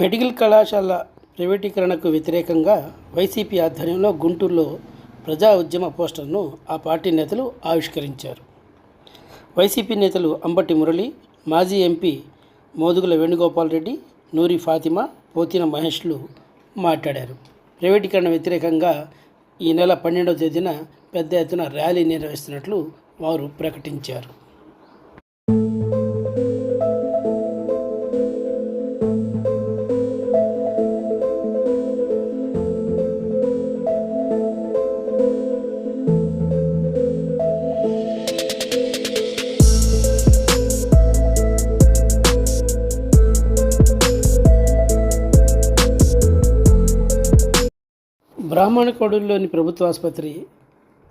Medical కళాశాల ప్రైవేటీకరణకు వ్యతిరేకంగా వైసీపీ ఆధ్వర్యంలో గుంటూరులో ప్రజా ఉద్యమ పోస్టర్ను ఆ పార్టీ నేతలు ఆవిష్కరించారు. వైసీపీ నేతలు అంబటి మురళి మాజీ ఎంపీ మోదుగుల వేణుగోపాల్ రెడ్డి నూరి ఫాతిమా పోతిన మహేష్లు మాట్లాడారు. ప్రైవేటీకరణ వ్యతిరేకంగా ఈ నెల పన్నెండవ తేదీన పెద్ద ఎత్తున ర్యాలీ నిర్వహిస్తున్నట్లు వారు ప్రకటించారు. బ్రాహ్మణకోడూరులోని ప్రభుత్వ ఆసుపత్రి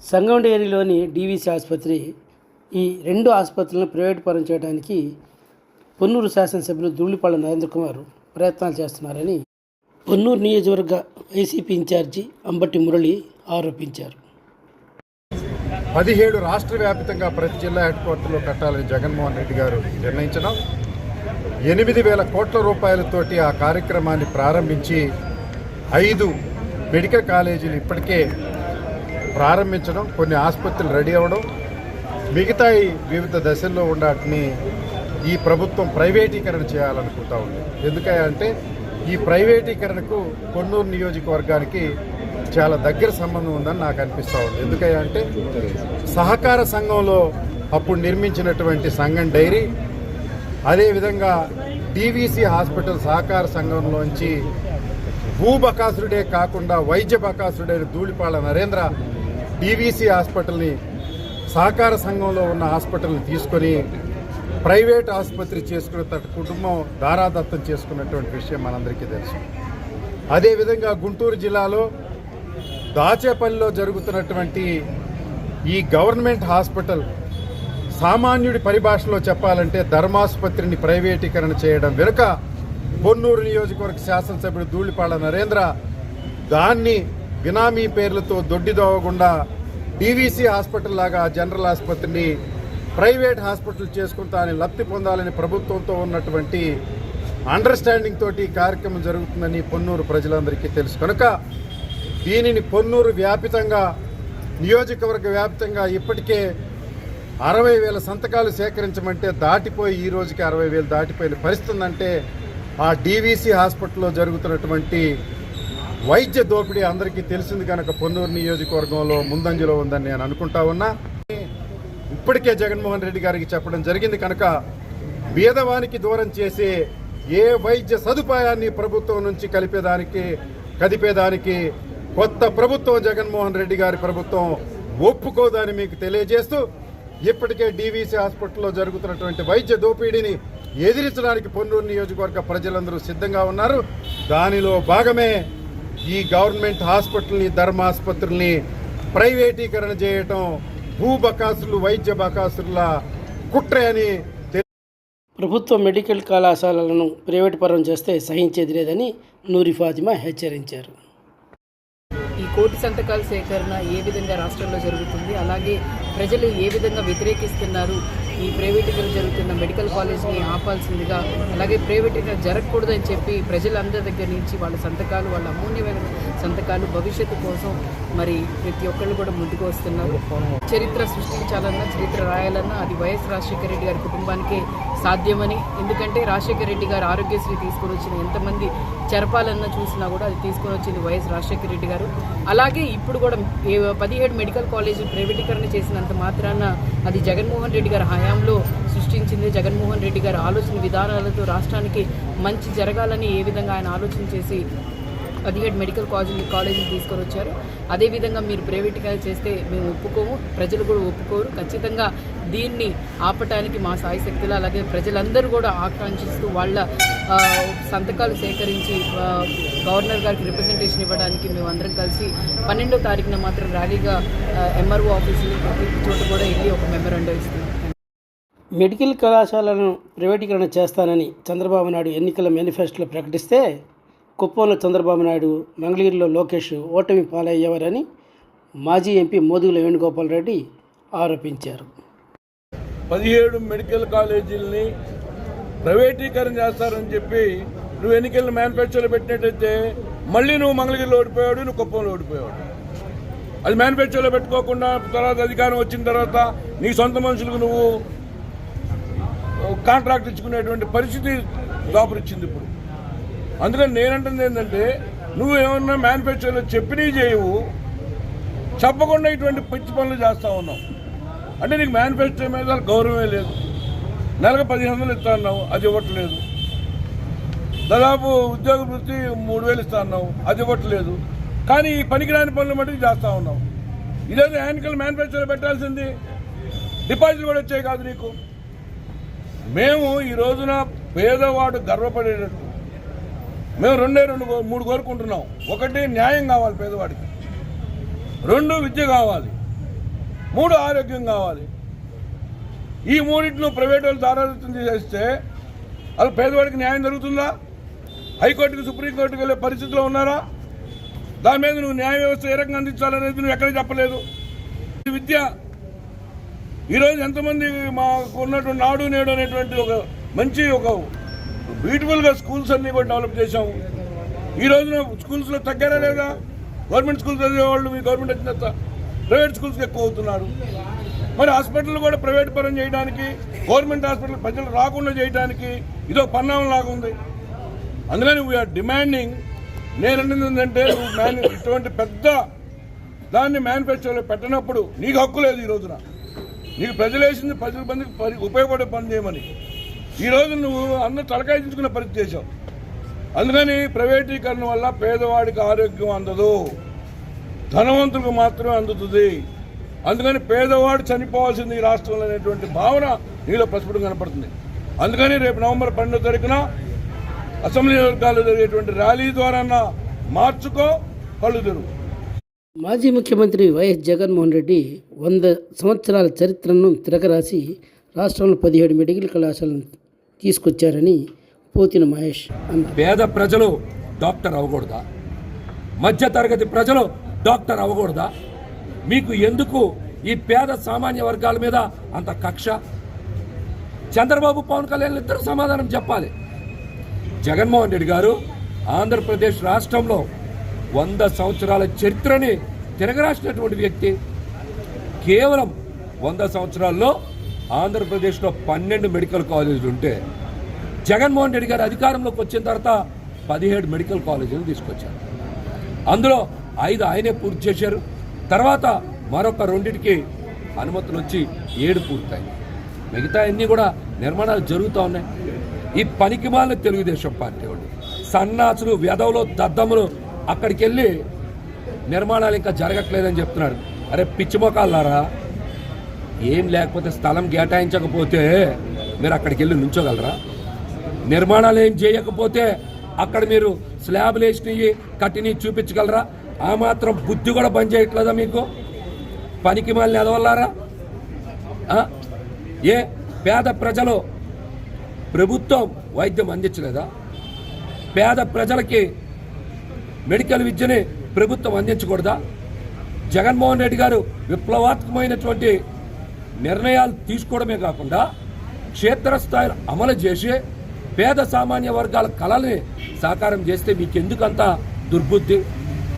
సంగండేరిలోని డీవీసీ ఆసుపత్రి ఈ రెండు ఆసుపత్రులను ప్రైవేట్ పరం చేయడానికి పొన్నూరు శాసనసభ్యులు ధూళిపాళ నరేంద్ర కుమార్ ప్రయత్నాలు చేస్తున్నారని పొన్నూరు నియోజకవర్గ వైసీపీ ఇన్ఛార్జి అంబటి మురళి ఆరోపించారు. పదిహేడు రాష్ట్ర వ్యాప్తంగా ప్రతి జిల్లా హెడ్ క్వార్టర్లో కట్టాలని జగన్మోహన్ రెడ్డి గారు నిర్ణయించడం ఎనిమిది వేల కోట్ల రూపాయలతోటి ఆ కార్యక్రమాన్ని ప్రారంభించి ఐదు మెడికల్ కాలేజీలు ఇప్పటికే ప్రారంభించడం కొన్ని ఆసుపత్రులు రెడీ అవ్వడం మిగతా వివిధ దశల్లో ఉండటిని ఈ ప్రభుత్వం ప్రైవేటీకరణ చేయాలనుకుంటా ఉంది. ఎందుకంటే ఈ ప్రైవేటీకరణకు కొన్నూరు నియోజకవర్గానికి చాలా దగ్గర సంబంధం ఉందని నాకు అనిపిస్తూ ఉంది. ఎందుకంటే సహకార సంఘంలో అప్పుడు నిర్మించినటువంటి సంఘం డైరీ అదేవిధంగా డీవీసీ హాస్పిటల్ సహకార సంఘంలోంచి భూ బకాసురుడే కాకుండా వైద్య బకాసురుడైన ధూళిపాళ నరేంద్ర డీవీసీ హాస్పిటల్ని సహకార సంఘంలో ఉన్న హాస్పిటల్ని తీసుకొని ప్రైవేట్ ఆసుపత్రి చేసుకున్న తన కుటుంబం దారాదత్తం చేసుకున్నటువంటి విషయం మనందరికీ తెలుసు. అదేవిధంగా గుంటూరు జిల్లాలో దాచేపల్లిలో జరుగుతున్నటువంటి ఈ గవర్నమెంట్ హాస్పిటల్ సామాన్యుడి పరిభాషలో చెప్పాలంటే ధర్మాసుపత్రిని ప్రైవేటీకరణ చేయడం వెనుక పొన్నూరు నియోజకవర్గ శాసనసభ్యుడు ధూళిపాళ నరేంద్ర దాన్ని బినామీ పేర్లతో దొడ్డిదోవకుండా డీవీసీ హాస్పిటల్ లాగా జనరల్ ఆసుపత్రిని ప్రైవేట్ హాస్పిటల్ చేసుకుంటానని లబ్ధి పొందాలని ప్రభుత్వంతో ఉన్నటువంటి అండర్స్టాండింగ్ తోటి కార్యక్రమం జరుగుతుందని పొన్నూరు ప్రజలందరికీ తెలుసు. కనుక దీనిని పొన్నూరు వ్యాపితంగా నియోజకవర్గ వ్యాప్తంగా ఇప్పటికే అరవై వేల సంతకాలు సేకరించమంటే దాటిపోయి ఈ రోజుకి అరవై వేలు దాటిపోయిన పరిస్థితి ఉందంటే ఆ డీవీసీ హాస్పిటల్లో జరుగుతున్నటువంటి వైద్య దోపిడీ అందరికీ తెలిసింది కనుక పొన్నూరు నియోజకవర్గంలో ముందంజలో ఉందని నేను అనుకుంటా ఉన్నా. ఇప్పటికే జగన్మోహన్ రెడ్డి గారికి చెప్పడం జరిగింది కనుక భేదవానికి దూరం చేసే ఏ వైద్య సదుపాయాన్ని ప్రభుత్వం నుంచి కలిపేదానికి కదిపేదానికి కొత్త ప్రభుత్వం జగన్మోహన్ రెడ్డి గారి ప్రభుత్వం ఒప్పుకోదని మీకు తెలియజేస్తూ ఇప్పటికే డీవీసీ హాస్పిటల్లో జరుగుతున్నటువంటి వైద్య దోపిడీని ఎదిరించడానికి పొన్నూరు నియోజకవర్గ ప్రజలందరూ సిద్ధంగా ఉన్నారు. దానిలో భాగమే ఈ గవర్నమెంట్ హాస్పిటల్ని ధర్మాసుపత్రుల్ని ప్రైవేటీకరణ చేయటం భూ బకాసులు వైద్య బకాసుల కుట్ర అని ప్రభుత్వ మెడికల్ కళాశాలలను ప్రైవేట్ పరం చేస్తే సహించేది లేదని నూరి ఫాతిమా హెచ్చరించారు. ఈ కోటి సంతకాల సేకరణ ఏ విధంగా రాష్ట్రంలో జరుగుతుంది? అలాగే ప్రజలు ఏ విధంగా వ్యతిరేకిస్తున్నారు? ఈ ప్రైవేటీకరణ జరుగుతున్న మెడికల్ కాలేజ్ని ఆపాల్సిందిగా అలాగే ప్రైవేటీకరణ జరగకూడదు అని చెప్పి ప్రజలందరి దగ్గర నుంచి వాళ్ళ సంతకాలు వాళ్ళ అమూల్యమైన సంతకాలు భవిష్యత్తు కోసం మరి ప్రతి ఒక్కళ్ళు కూడా ముందుకు వస్తున్నారు. చరిత్ర సృష్టించాలన్నా చరిత్ర రాయాలన్నా అది వైఎస్ రాజశేఖర రెడ్డి గారి కుటుంబానికే సాధ్యమని ఎందుకంటే రాజశేఖర రెడ్డి గారు ఆరోగ్యశ్రీ తీసుకొని వచ్చిన ఎంతమంది చెరపాలన్నా చూసినా కూడా అది తీసుకొని వచ్చింది వైఎస్ రాజశేఖర రెడ్డి గారు. అలాగే ఇప్పుడు కూడా పదిహేడు మెడికల్ కాలేజీ ప్రైవేటీకరణ చేసినంత మాత్రాన అది జగన్మోహన్ రెడ్డి గారు గారి హయాంలో సృష్టించింది జగన్మోహన్ రెడ్డి గారి ఆలోచన విధానాలతో రాష్ట్రానికి మంచి జరగాలని ఏ విధంగా ఆయన ఆలోచన చేసి పదిహేడు మెడికల్ కాలేజీ కాలేజీలు తీసుకొని వచ్చారు అదేవిధంగా మీరు ప్రైవేట్గా చేస్తే మేము ఒప్పుకోము ప్రజలు కూడా ఒప్పుకోరు. ఖచ్చితంగా దీన్ని ఆపటానికి మా సాయి శక్తులు అలాగే ప్రజలందరూ కూడా ఆకాంక్షిస్తూ వాళ్ళ సంతకాలు సేకరించి గవర్నర్ గారికి రిప్రజెంటేషన్ ఇవ్వడానికి మేము అందరం కలిసి పన్నెండో తారీఖున మాత్రం ర్యాలీగా ఎంఆర్ఓ ఆఫీసులు ప్రతి చోట కూడా వెళ్ళి ఒక మెమరాండం ఇస్తున్నాం. మెడికల్ కళాశాలను ప్రైవేటీకరణ చేస్తానని చంద్రబాబు నాయుడు ఎన్నికల మేనిఫెస్టోలో ప్రకటిస్తే కుప్పంలో చంద్రబాబు నాయుడు మంగళగిరిలో లోకేష్ ఓటమి పాలయ్యేవారని మాజీ ఎంపీ మోదుగుల వేణుగోపాల్ రెడ్డి ఆరోపించారు. పదిహేడు మెడికల్ కాలేజీలని ప్రైవేటీకరణ చేస్తారని చెప్పి నువ్వు ఎన్నికల మేనిఫెస్టోలో పెట్టినట్టయితే మళ్ళీ నువ్వు మంగళగిరిలో ఓడిపోయాడు నువ్వు కుప్పంలో ఓడిపోయాడు అది మేనిఫెస్టోలో పెట్టుకోకుండా తర్వాత అధికారం వచ్చిన తర్వాత నీ సొంత మనుషులకు నువ్వు కాంట్రాక్ట్ ఇచ్చుకునేటువంటి పరిస్థితి దాపురిచ్చింది ఇప్పుడు. అందుకని నేనంటుంది ఏంటంటే నువ్వు ఏమన్నా మ్యానుఫ్యాక్చర్లో చెప్పినవి చేయవు చెప్పకుండా ఇటువంటి పిచ్చి పనులు చేస్తూ ఉన్నావు. అంటే నీకు మ్యానుఫ్యాక్చర్ మీద గౌరవమే లేదు. నెలకు పదిహేను వందలు ఇస్తా అన్నావు అది ఇవ్వట్లేదు. దాదాపు ఉద్యోగ వృత్తి మూడు వేలు ఇస్తా అన్నావు అది ఇవ్వట్లేదు. కానీ ఈ పనికిరాని పనులు మటుకు చేస్తూ ఉన్నావు. ఇదేదో యానికల్ మ్యానుఫ్యాక్చర్ పెట్టాల్సింది. డిపాజిట్ కూడా వచ్చాయి కాదు నీకు. మేము ఈ రోజున పేదవాడు గర్వపడేటట్టు. మేము రెండే రెండు కో- మూడు కోరుకుంటున్నాం ఒకటి న్యాయం కావాలి పేదవాడికి. రెండు విద్య కావాలి. మూడు ఆరోగ్యం కావాలి. ఈ మూడింటిని ప్రైవేట్ వాళ్ళు దారాదత్తం చేస్తే అలా పేదవాడికి న్యాయం జరుగుతుందా? హైకోర్టుకి సుప్రీంకోర్టుకి వెళ్ళే పరిస్థితిలో ఉన్నారా? దాని మీద నువ్వు న్యాయ వ్యవస్థ ఏ రకంగా అందించాలనేది నువ్వు ఎక్కడ చెప్పలేదు. విద్య ఈరోజు ఎంతమంది మాకు ఉన్నటువంటి నాడు నేడు అనేటువంటి ఒక మంచి ఒక బ్యూటిఫుల్గా స్కూల్స్ అన్నీ కూడా డెవలప్ చేశాము ఈ రోజున స్కూల్స్లో తగ్గారా లేదా? గవర్నమెంట్ స్కూల్స్ చదివే వాళ్ళు మీ గవర్నమెంట్ వచ్చిన ప్రైవేట్ స్కూల్స్కి ఎక్కువ అవుతున్నారు. మరి హాస్పిటల్ కూడా ప్రైవేట్ పరం చేయడానికి గవర్నమెంట్ హాస్పిటల్ ప్రజలు రాకుండా చేయడానికి ఇదో పరిణామం లాగా ఉంది. అందుకని వీఆర్ డిమాండింగ్ నేను ఏంటంటే నువ్వు మ్యాను ఇటువంటి పెద్ద దాన్ని మ్యానుఫ్యాక్చర్లో పెట్టినప్పుడు నీకు హక్కు లేదు ఈ రోజున. నీకు ప్రజలు వేసింది ప్రజల మందికి పని ఉపయోగపడే పని చేయమని. ఈ రోజు నువ్వు అన్న తలకాయించుకునే పరిస్థితి చేశావు. అందుకని ప్రైవేటీకరణ వల్ల పేదవాడికి ఆరోగ్యం అందదు. ధనవంతులకు మాత్రమే అందుతుంది. అందుకని పేదవాడు చనిపోవాల్సింది ఈ రాష్ట్రంలో అనేటువంటి భావన నీలో ప్రస్ఫుటం కనపడుతుంది. అందుకని రేపు నవంబర్ పన్నెండో తారీఖున అసెంబ్లీ వర్గాల్లో జరిగేటువంటి ర్యాలీ ద్వారా మార్చుకో కళ్ళు తెరువు. మాజీ ముఖ్యమంత్రి వైఎస్ జగన్మోహన్ రెడ్డి వంద సంవత్సరాల చరిత్రను తిరగరాసి రాష్ట్రంలో పదిహేడు మెడికల్ కళాశాలను తీసుకొచ్చారని పోతిన మహేష్ అన్నారు. పేద ప్రజలు డాక్టర్ అవ్వకూడదా? మధ్య తరగతి ప్రజలు డాక్టర్ అవ్వకూడదా? మీకు ఎందుకు ఈ పేద సామాన్య వర్గాల మీద అంత కక్ష? చంద్రబాబు పవన్ కళ్యాణ్ ఇద్దరు సమాధానం చెప్పాలి. జగన్మోహన్ రెడ్డి గారు ఆంధ్రప్రదేశ్ రాష్ట్రంలో వంద సంవత్సరాల చరిత్రని తిరగరాసినటువంటి వ్యక్తి. కేవలం వంద సంవత్సరాల్లో ఆంధ్రప్రదేశ్లో పన్నెండు మెడికల్ కాలేజీలు ఉంటే జగన్మోహన్ రెడ్డి గారు అధికారంలోకి వచ్చిన తర్వాత పదిహేడు మెడికల్ కాలేజీలు తీసుకొచ్చారు. అందులో ఐదు ఆయనే పూర్తి చేశారు. తర్వాత మరొక రెండింటికి అనుమతులు వచ్చి ఏడు పూర్తయి మిగతా అన్నీ కూడా నిర్మాణాలు జరుగుతూ ఉన్నాయి. ఈ పనికిమాలిన తెలుగుదేశం పార్టీ వాళ్ళు. సన్నాసులు వ్యధవులు దద్దములు అక్కడికి వెళ్ళి నిర్మాణాలు ఇంకా జరగట్లేదని చెప్తున్నారు అరే పిచ్చిమొకాలారా ఏం లేకపోతే స్థలం కేటాయించకపోతే మీరు అక్కడికి వెళ్ళి నుంచోగలరా? నిర్మాణాలు ఏం చేయకపోతే అక్కడ మీరు స్లాబ్లు వేసినవి కట్టినవి చూపించగలరా? ఆ మాత్రం బుద్ధి కూడా బంద్ చేయట్లేదా మీకు? పనికి మళ్ళీ ఎదవల్లారా? ఏ? పేద ప్రజలు ప్రభుత్వం వైద్యం అందించలేదా? పేద ప్రజలకి మెడికల్ విద్యని ప్రభుత్వం అందించకూడదా? జగన్మోహన్ రెడ్డి గారు విప్లవాత్మకమైనటువంటి నిర్ణయాలు తీసుకోవడమే కాకుండా క్షేత్రస్థాయిలో అమలు చేసి పేద సామాన్య వర్గాల కళల్ని సాకారం చేస్తే మీకెందుకంత దుర్బుద్ధి?